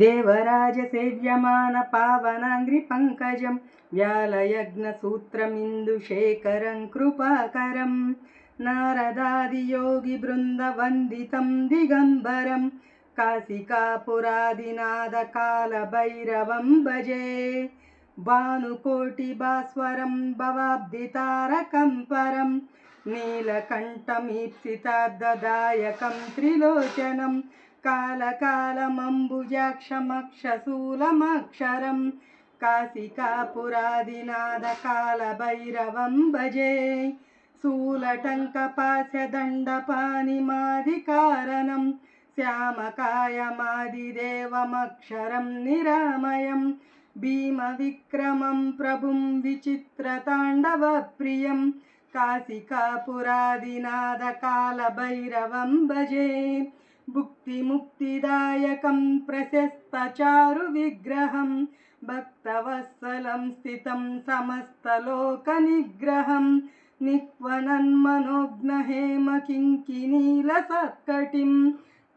देवराजसेव्यमानपावनाङ्घ्रिपङ्कजं व्यालयज्ञसूत्रमिन्दुशेखरं कृपाकरं नारदादियोगिबृन्दवन्दितं दिगम्बरं काशिकापुरादिनादकालभैरवं भजे भानुकोटिभास्वरं भवाब्धितारकं परं नीलकण्ठमीप्सितार्धदायकं त्रिलोचनं कालकालमम्बुजाक्षमक्षशूलमक्षरं काशिकापुरादिनादकालभैरवं भजे शूलटङ्कपास्यदण्डपानिमादिकारणं श्यामकायमादिदेवमक्षरं निरामयं भीमविक्रमं प्रभुं विचित्रताण्डवप्रियं काशिकापुरादिनादकालभैरवं भजे भुक्तिमुक्तिदायकं प्रशस्तचारुविग्रहं भक्तवत्सलं स्थितं समस्तलोकनिग्रहं निक्वनन्मनोघ्नहेमकिङ्किनीलसत्कटिं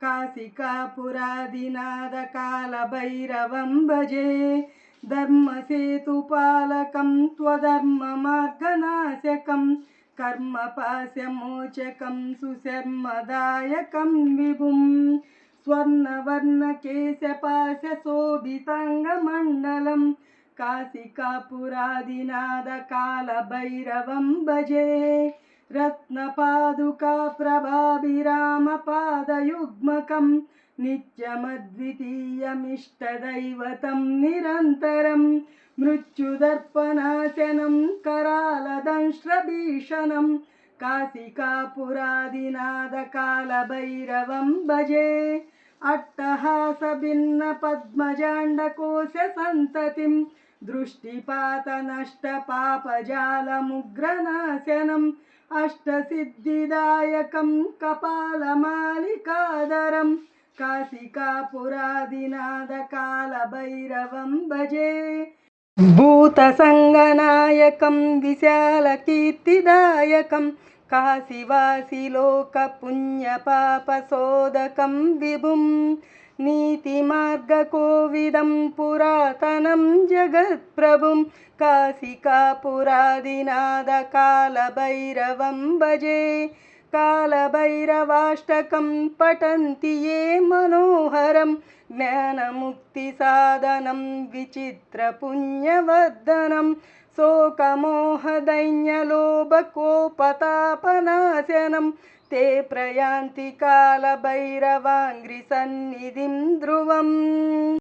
काशिकापुरादिनादकालभैरवं भजे धर्मसेतुपालकं त्वधर्ममार्गनाशकं कर्मपाशमोचकं सुशर्मदायकं विभुं स्वर्णवर्णकेशपाशशोभिताङ्गमण्डलं काशिकापुरादिनादकालभैरवं भजे रत्नपादुकाप्रभाभिरामपादयुग्मकं नित्यमद्वितीयमिष्टदैवतं निरन्तरं मृत्युदर्पणाशनं करालदंष्ट्रभीषणं काशिकापुरादिनादकालभैरवं भजे अट्टहासभिन्नपद्मजाण्डकोशसन्ततिं दृष्टिपातनष्टपापजालमुग्रनाशनम् अष्टसिद्धिदायकं कपालमालिकाधरं काशिकापुरादिनादकालभैरवं भजे। भूतसङ्गनायकं विशालकीर्तिदायकं काशिवासिलोकपुण्यपापशोधकं विभुं नीतिमार्गकोविदं पुरातनं जगत्प्रभुं काशिकापुरादिनादकालभैरवं भजे। कालभैरवाष्टकं पठन्ति ये मनोहरं ज्ञानमुक्तिसाधनं विचित्रपुण्यवर्धनं शोकमोहदैन्यलोभकोपतापनाशनं ते प्रयान्ति कालभैरवाङ्घ्रिसन्निधिं ध्रुवम्